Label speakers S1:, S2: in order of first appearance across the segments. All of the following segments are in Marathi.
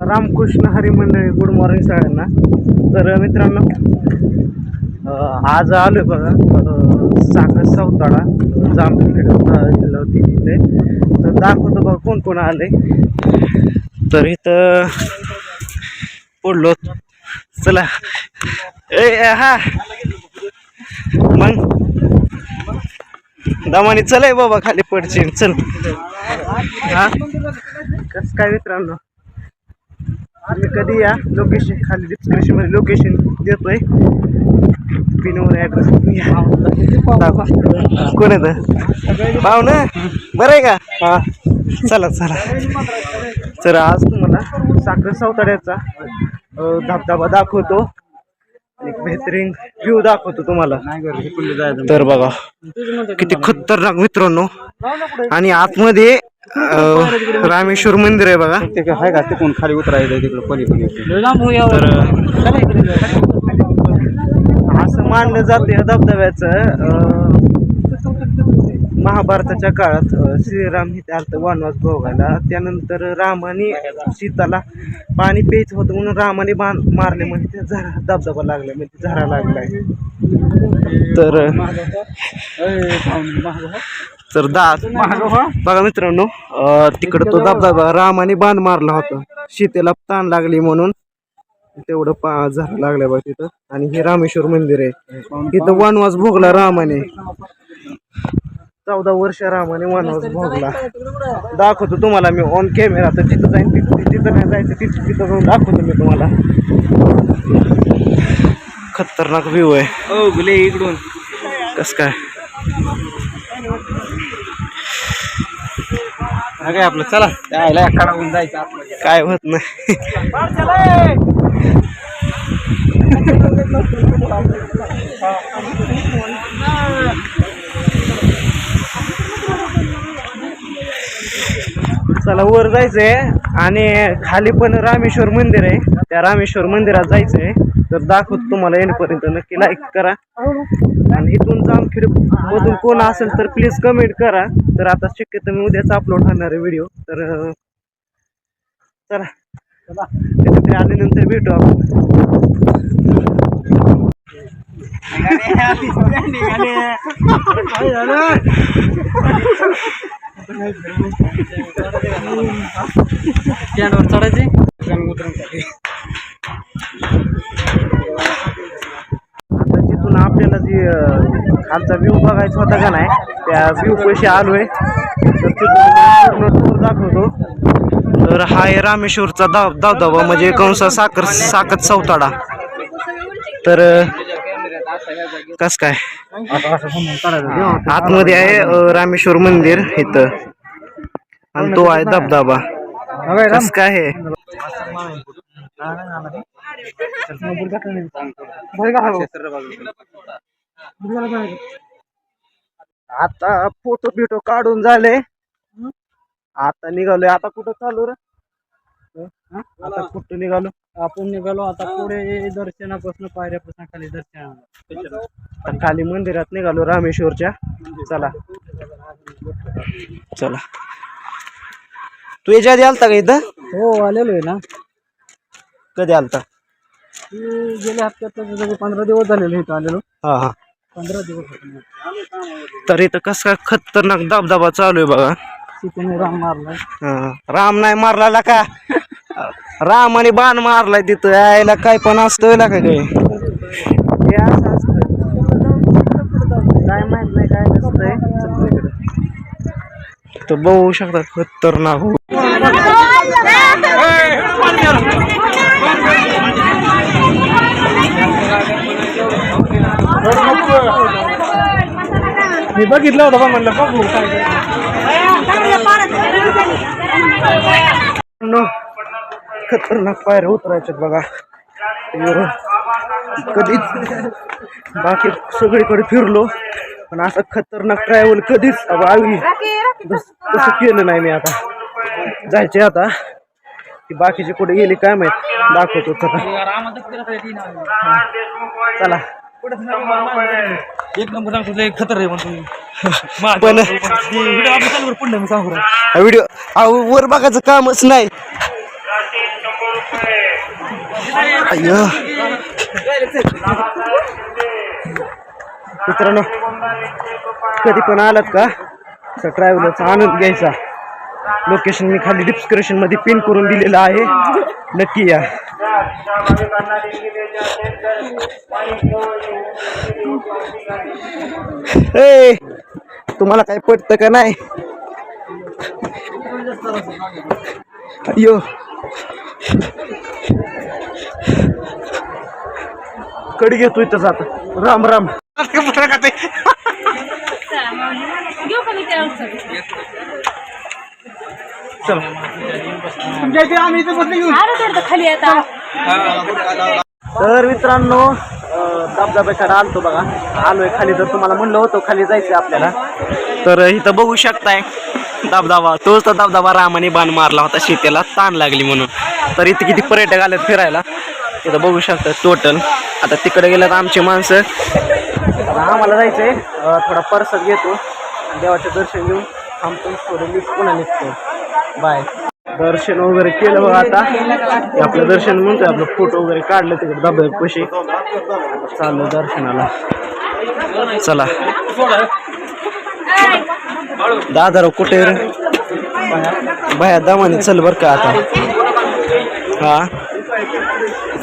S1: रामकृष्ण हरी मंडळी गुड मॉर्निंग सगळ्यांना. तर मित्रांनो आज आज आहे बघा साखर सावताळा जामखेड जिल्हा होती तिथे. तर दाखवतो बघा कोण कोण आले तर इथं पडलो. चला. ए हा. मग. दमाने चलाय बाबा खाली पडशील चल. हा? कस काय मित्रांनो? तुम्ही कधी या लोकेशन खाली डिस्क्रिप्शनमध्ये लोकेशन देतोय. पिनवर ऍड्रेस कोण येत ना बरं आहे का? हा. चला चला. तर आज तुम्हाला साखर सावताड्याचा धबधबा दाखवतो. एक बेहतरीन व्ह्यू दाखवतो तुम्हाला. तर बघा किती खतरनाक मित्रांनो. आणि आतमध्ये अं, रामेश्वर मंदिर आहे बघा.
S2: ते काय आहे का? तिकडून खाली उतरायचं तिकडं पलीकडे
S1: तर असं मानलं जातं या धबधब्याचं. अं, महाभारताच्या काळात श्रीराम हे अर्थ वनवास भोगायला त्यानंतर रामाने सीताला पाणी प्यायचं होतं म्हणून रामाने बाण मारले. म्हणजे ते झरा धबधबा लागला म्हणजे झरा लागलाय तर तर दा बघा मित्रांनो तिकडं तो धबधबा रामाने बाण मारला होता. सीतेला ताण लागली म्हणून तेवढं पा झरा लागलं बघ तिथं. आणि हे रामेश्वर मंदिर आहे. तिथं वनवास भोगला रामाने. चौदा वर्ष रामाने वनवास भोगला. दाखवतो तुम्हाला मी ऑन कॅमेरा तर जिथं जाईन तिथं तिथं नाही जायचं तिथं तिथं जाऊन दाखवतो मी तुम्हाला. खतरनाक व्ह्यू आहे.
S2: हो गुले इकडून.
S1: कस काय?
S2: काय आपलं? चला. त्याला काढावून जायचं
S1: काय होत नाही. चला वर जायचंय आणि खाली पण रामेश्वर मंदिर आहे. त्या रामेश्वर मंदिरात जायचंय. तर दाखवतो तुम्हाला येण्यापर्यंत नक्की लाईक करा. आणि इथून जामखेड मधून कोण असेल तर प्लीज कमेंट करा. तर आता शक्यतो मी उद्याच अपलोड होणार आहे व्हिडिओ तर चला. तिथे आल्यानंतर भेटू आपण.
S2: स्टँडवर चढायचे
S1: आता तिथून आपल्याला जी खालचा व्ह्यू बघायचा होता का नाही त्या व्ह्यू पैसे आलोय. तर तिथून टूर दाखवतो. तर हा आहे रामेश्वरचा धाव धावधावा म्हणजे कंसा साखर साखर चौताडा. तर कस काय? आतमध्ये आहे अं, रामेश्वर मंदिर इथं. आणि तो आहे धबधबा. कस काय आहे आता फोटो बिटो काढून झाले. आता निघालोय. आता कुठं चालू रे? आता कुठं निघालो?
S2: आपण निघालो आता पुढे दर्शनापासून पायऱ्यापासून खाली दर्शन
S1: खाली मंदिरात निघालो रामेश्वरच्या. चला. चला. तू याच्या आधी आलता का इथं?
S2: हो आलेलो आहे ना.
S1: कधी आलता?
S2: ती गेल्या हप्त्यात पंधरा दिवस झालेले इथं आलेलो.
S1: हा हा.
S2: पंधरा दिवस
S1: तर इथं कस काय खतरनाक धबधबा चालू आहे बघा.
S2: राम मारलाय.
S1: हा. राम नाही मारला का? राम आणि बाण मारलाय तिथं. यायला काय पण असतोय ना का काही हे असं असतं. काय माहीत नाही काय नसतंय. तर बघू शकता खतरनाक. हो मी बघितलं होतं बा म्हणलं बघू. काय नो खतरनाक पायऱ्या उतरायच्यात बघा. कधीच बाकी सगळीकडे फिरलो. पण असं खतरनाक ट्रॅव्हल कधीच आम्ही तस- केलं नाही मी आता. जायचे आता. ती बाकीचे कुठे गेली काय माहीत? दाखवतो चला. चला.
S2: एक नंबर सांगतो लय खतर आहे म्हणतो
S1: पण
S2: व्हिडिओ आपण चालू पुढे मी सांगू
S1: व्हिडिओ वर बघायचं कामच नाही. अय्या. मित्रांनो कधी पण आलात का तर ट्रॅव्हलरचा आनंद घ्यायचा. लोकेशन मी खाली डिस्क्रिप्शनमध्ये पिन करून दिलेलं आहे. नक्की या. ए तुम्हाला काय पटतं का नाही? अय्यो. कडी घेतो इथं जात राम राम.
S3: तर खाली आता.
S1: तर मित्रांनो अं, धबधब्याकडे आलतो बघा. आलोय खाली. तर तुम्हाला म्हणलं होतं खाली जायचं आपल्याला. तर इथं बघू शकताय धबधबा. तोच तर धबधबा रामाने बाण मारला होता शेतीला ताण लागली म्हणून. तर इथे किती पर्यटक आलेत फिरायला. इथं बघू शकता टोटल. आता तिकडे गेल्यात आमची माणसं. आता आम्हाला जायचंय आहे थोडा परसाद घेतो. देवाचं दर्शन घेऊन थांबतो. थोडं मी पुन्हा निघतो. बाय दर्शन वगैरे केलं बघा आता. आपलं दर्शन म्हणतो आपलं फोटो वगैरे काढलं तिकडे धबधबे पैसे चाललं दर्शनाला. चला. दादा कुठे रे? बाया दामाने चल बर का आता. हा?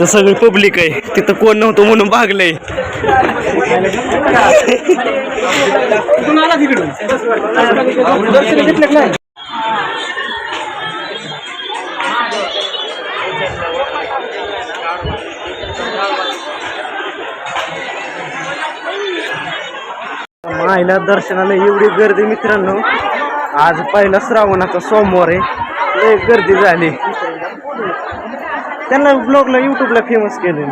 S1: तिथं सगळी पब्लिक आहे. तिथं कोण नव्हतं म्हणून भागलंय. मायला दर्शनाला एवढी गर्दी मित्रांनो. आज पहिला श्रावणाचा सोमवार आहे. गर्दी झाली. त्यांना ब्लॉगला युट्यूबला फेमस केले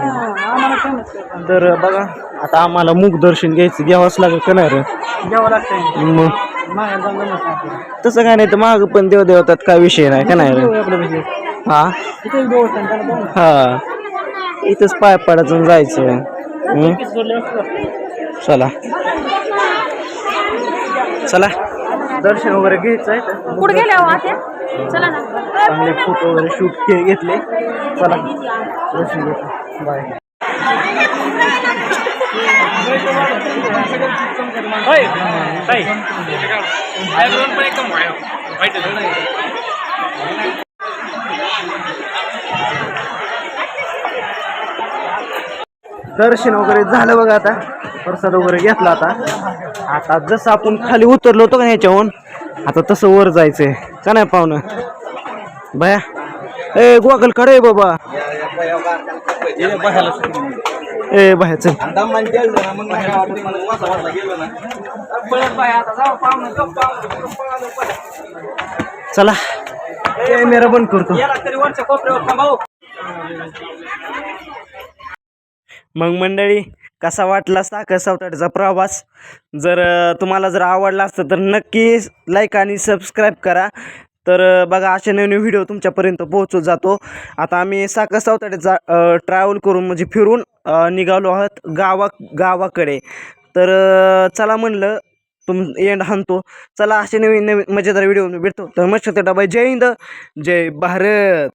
S1: तर बघा आता आम्हाला मुख दर्शन घ्यायचं घ्यावंच लागेल का नाही रे?
S2: घ्यावं
S1: मग?
S2: माहेर जाऊन जमत नाही आपल्याला.
S1: तसं काय नाही तर माग पण देव देवतात काय विषय नाही का नाही रे?
S2: आपलं म्हणजे
S1: हा?
S2: देवस्थान त्याला
S1: हा. इथंच पाय पडायचं जायचं. हम्म?
S2: सोडले.
S1: चला. चला. दर्शन वगैरे घ्यायचं आहे
S3: कुठे गेल्या हो आत्या? चला ना.
S1: चांगले फोटो वगैरे शूट के घेतले. चला. दर्शन बाय दर्शन वगैरे झालं बघा आता. प्रसाद वगैरे घेतला आता. आता जसं आपण खाली उतरलो होतो का ह्याच्याहून आता तसं वर जायचंय. का नाही पाहुणं? बाया. ए गोगलकडे बाबा. ए भया चल. चला. कॅमेरा बंद करतो. मग मंडळी कसा वाटला साखर सावताडचा प्रवास? जर तुम्हाला जर आवडला असतं तर नक्की लाईक आणि सबस्क्राईब करा. तर बघा असे नवीन व्हिडिओ तुमच्यापर्यंत पोहोचत जातो. आता आम्ही साखर सावताड्याचा ट्रॅव्हल करून म्हणजे फिरून निघालो आहोत गावा गावाकडे. तर चला म्हणलं तुम एंड हाणतो. चला असे नवीन नवीन मजेदार व्हिडिओ भेटतो. तर मस्त डबा जय हिंद. जय भारत.